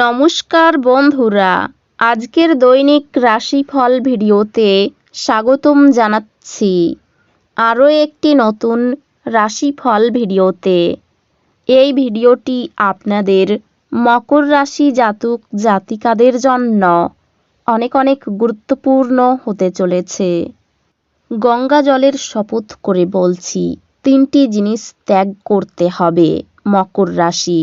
নমস্কার বন্ধুরা। আজকের দৈনিক রাশিফল ভিডিওতে স্বাগতম জানাচ্ছি। আরও একটি নতুন রাশিফল ভিডিওতে। এই ভিডিওটি আপনাদের মকর রাশি জাতক জাতিকাদের জন্য অনেক অনেক গুরুত্বপূর্ণ হতে চলেছে। গঙ্গা জলের শপথ করে বলছি, তিনটি জিনিস ত্যাগ করতে হবে মকর রাশি।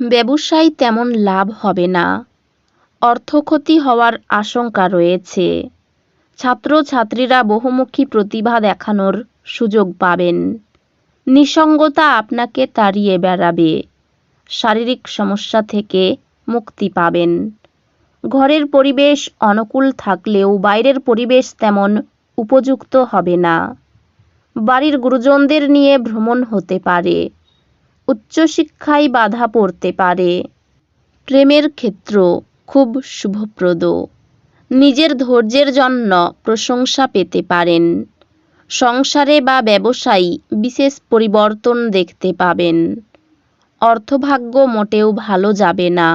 ব্যবসায় তেমন লাভ হবে না। অর্থক্ষতি হওয়ার আশঙ্কা রয়েছে। ছাত্রছাত্রীরা বহুমুখী প্রতিভা দেখানোর সুযোগ পাবেন। নিসঙ্গতা আপনাকে তাড়িয়ে বেড়াবে। শারীরিক সমস্যা থেকে মুক্তি পাবেন। ঘরের পরিবেশ অনুকূল থাকলেও বাইরের পরিবেশ তেমন উপযুক্ত হবে না। বাড়ির গুরুজনদের নিয়ে ভ্রমণ হতে পারে। উচ্চশিক্ষায় বাধা পড়তে পারে। প্রেমের ক্ষেত্র খুব শুভপ্রদ। নিজের ধৈর্যের জন্য প্রশংসা পেতে পারেন। সংসারে বা ব্যবসায়ী বিশেষ পরিবর্তন দেখতে পাবেন। অর্থভাগ্য মোটেও ভালো যাবে না,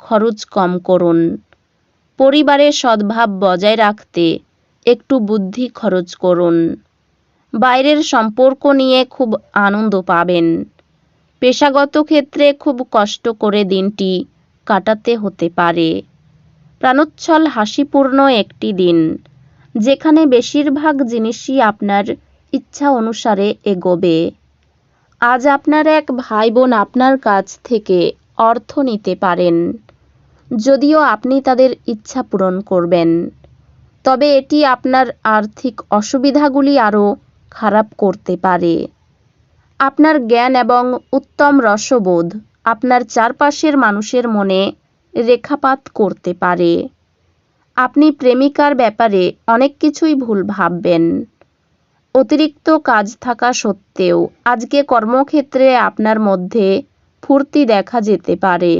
খরচ কম করুন। পরিবারের সদ্ভাব বজায় রাখতে একটু বুদ্ধি খরচ করুন। বাইরের সম্পর্ক নিয়ে খুব আনন্দ পাবেন। পেশাগত ক্ষেত্রে খুব কষ্ট করে দিনটি কাটাতে হতে পারে। প্রাণোচ্ছল হাসিপূর্ণ একটি দিন, যেখানে বেশিরভাগ জিনিসই আপনার ইচ্ছা অনুসারে এগোবে। আজ আপনার এক ভাই বোন আপনার কাছ থেকে অর্থ নিতে পারেন, যদিও আপনি তাদের ইচ্ছা পূরণ করবেন। তবে এটি আপনার আর্থিক অসুবিধাগুলি আরও খারাপ করতে পারে। আপনার জ্ঞান এবং উত্তম রসবোধ আপনার চারপাশের মানুষের মনে রেখাপাত করতে পারে। আপনি প্রেমিকার ব্যাপারে অনেক কিছুই ভুল ভাববেন। অতিরিক্ত কাজ থাকা সত্ত্বেও আজকে কর্মক্ষেত্রে আপনার মধ্যে ফুর্তি দেখা যেতে পারে।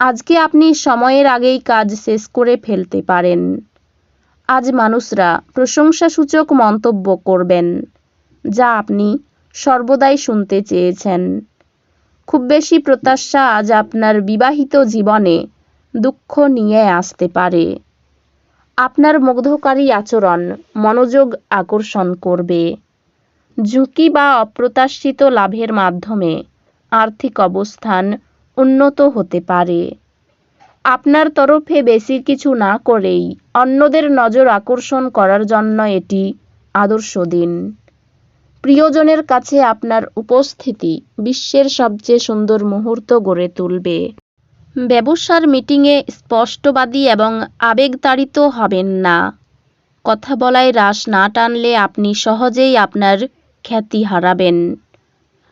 আজকে আপনি সময়ের আগেই কাজ শেষ করে ফেলতে পারেন। আজ মানুষরা প্রশংসাসূচক মন্তব্য করবেন, যা আপনি সর্বদাই শুনতে চেয়েছেন। খুব বেশি প্রত্যাশা আজ আপনার বিবাহিত জীবনে দুঃখ নিয়ে আসতে পারে। আপনার মুগ্ধকারী আচরণ মনোযোগ আকর্ষণ করবে। ঝুঁকি বা অপ্রত্যাশিত লাভের মাধ্যমে আর্থিক অবস্থান উন্নত হতে পারে। আপনার তরফে বেশি কিছু না করেই অন্যদের নজর আকর্ষণ করার জন্য এটি আদর্শ দিন। প্রিয়জনের কাছে আপনার উপস্থিতি বিশ্বের সবচেয়ে সুন্দর মুহূর্ত গড়ে তুলবে। ব্যবসার মিটিংয়ে স্পষ্টবাদী এবং আবেগতাড়িত হবেন না। কথা বলায় রাশ না টানলে আপনি সহজেই আপনার খ্যাতি হারাবেন।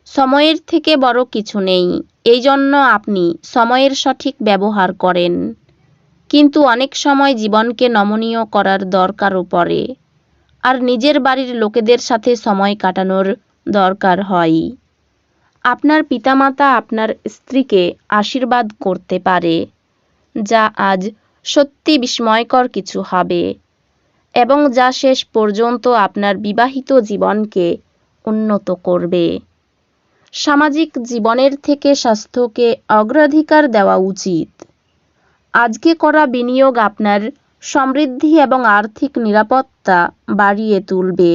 সময়ের থেকে বড় কিছু নেই এই জন্য আপনি সময়ের সঠিক ব্যবহার করেন। কিন্তু অনেক সময় জীবনকে নমনীয় করার দরকারও পড়ে। আর নিজের বাড়ির লোকেদের সাথে সময় কাটানোর দরকার হয়। আপনার পিতামাতা আপনার স্ত্রীকে আশীর্বাদ করতে পারে, যা আজ সত্যি বিস্ময়কর কিছু হবে এবং যা শেষ পর্যন্ত আপনার বিবাহিত জীবনকে উন্নত করবে। সামাজিক জীবনের থেকে স্বাস্থ্যকে অগ্রাধিকার দেওয়া উচিত। আজকে করা বিনিয়োগ আপনার সমৃদ্ধি এবং আর্থিক নিরাপত্তা বাড়িয়ে তুলবে।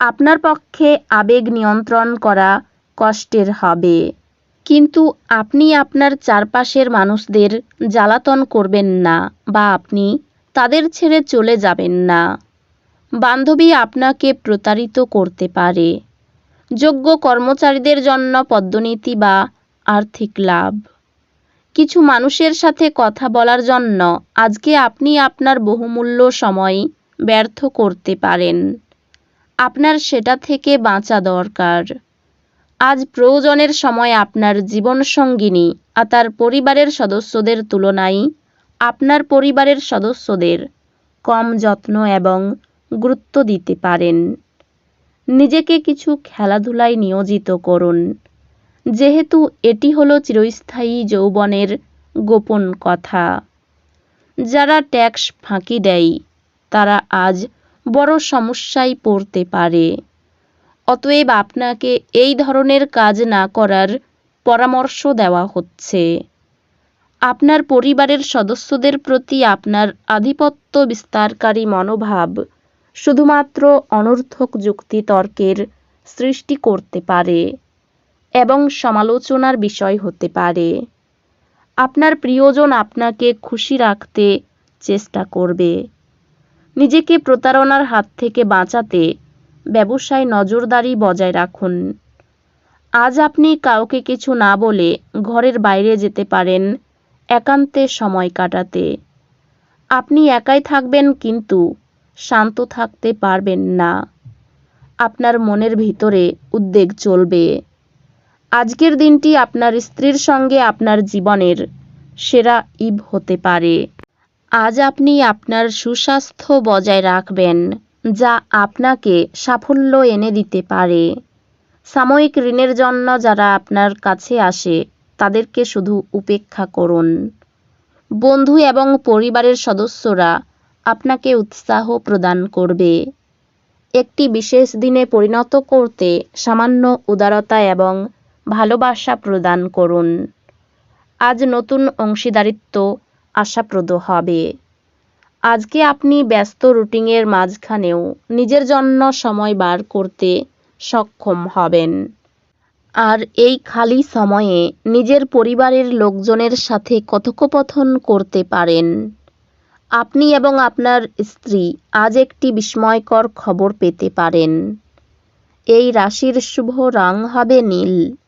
আপনার পক্ষে আবেগ নিয়ন্ত্রণ করা কষ্টের হবে। কিন্তু আপনি আপনার চারপাশের মানুষদের জ্বালাতন করবেন না বা আপনি তাদের ছেড়ে চলে যাবেন না। বান্ধবী আপনাকে প্রতারিত করতে পারে। যোগ্য কর্মচারীদের জন্য পদ্মনীতি বা আর্থিক লাভ। কিছু মানুষের সাথে কথা বলার জন্য আজকে আপনি আপনার বহুমূল্য সময় ব্যর্থ করতে পারেন। আপনার সেটা থেকে বাঁচা দরকার। আজ প্রয়োজনের সময় আপনার জীবনসঙ্গিনী আর তার পরিবারের সদস্যদের তুলনায় আপনার পরিবারের সদস্যদের কম যত্ন এবং গুরুত্ব দিতে পারেন। নিজেকে কিছু খেলাধুলায় নিয়োজিত করুন। যেহেতু এটি হলো চিরস্থায়ী যৌবনের গোপন কথা। যারা ট্যাক্স ফাঁকি দেয়, তারা আজ বড় সমস্যায় পড়তে পারে। অতএব আপনাকে এই ধরনের কাজ না করার পরামর্শ দেওয়া হচ্ছে। আপনার পরিবারের সদস্যদের প্রতি আপনার আধিপত্য বিস্তারকারী মনোভাব শুধুমাত্র অনর্থক যুক্তি তর্কের সৃষ্টি করতে পারে। এবং সমালোচনার বিষয় হতে পারে। আপনার প্রিয়জন আপনাকে খুশি রাখতে চেষ্টা করবে। নিজেকে প্রতারণার হাত থেকে বাঁচাতে ব্যবসায় নজরদারি বজায় রাখুন। আজ আপনি কাউকে কিছু না বলে ঘরের বাইরে যেতে পারেন একান্তে সময় কাটাতে। আপনি একাই থাকবেন কিন্তু শান্ত থাকতে পারবেন না। আপনার মনের ভিতরে উদ্বেগ চলবে। আজকের দিনটি আপনার স্ত্রীর সঙ্গে আপনার জীবনের সেরা ইব হতে পারে। আজ আপনি আপনার সুস্বাস্থ্য বজায় রাখবেন, যা আপনাকে সাফল্য এনে দিতে পারে। সাময়িক ঋণের জন্য যারা আপনার কাছে আসে, তাদেরকে শুধু উপেক্ষা করুন। বন্ধু এবং পরিবারের সদস্যরা আপনাকে উৎসাহ প্রদান করবে। একটি বিশেষ দিনে পরিণত করতে সামান্য উদারতা এবং ভালোবাসা প্রদান করুন। আজ নতুন অংশীদারিত্ব আশাপ্রদ হবে। আজকে আপনি ব্যস্ত রুটিনের মাঝখানেও নিজের জন্য সময় বার করতে সক্ষম হবেন। আর এই খালি সময়ে নিজের পরিবারের লোকজনের সাথে কথোপকথন করতে পারেন। আপনি এবং আপনার স্ত্রী আজ একটি বিস্ময়কর খবর পেতে পারেন। এই রাশির শুভ রং হবে নীল।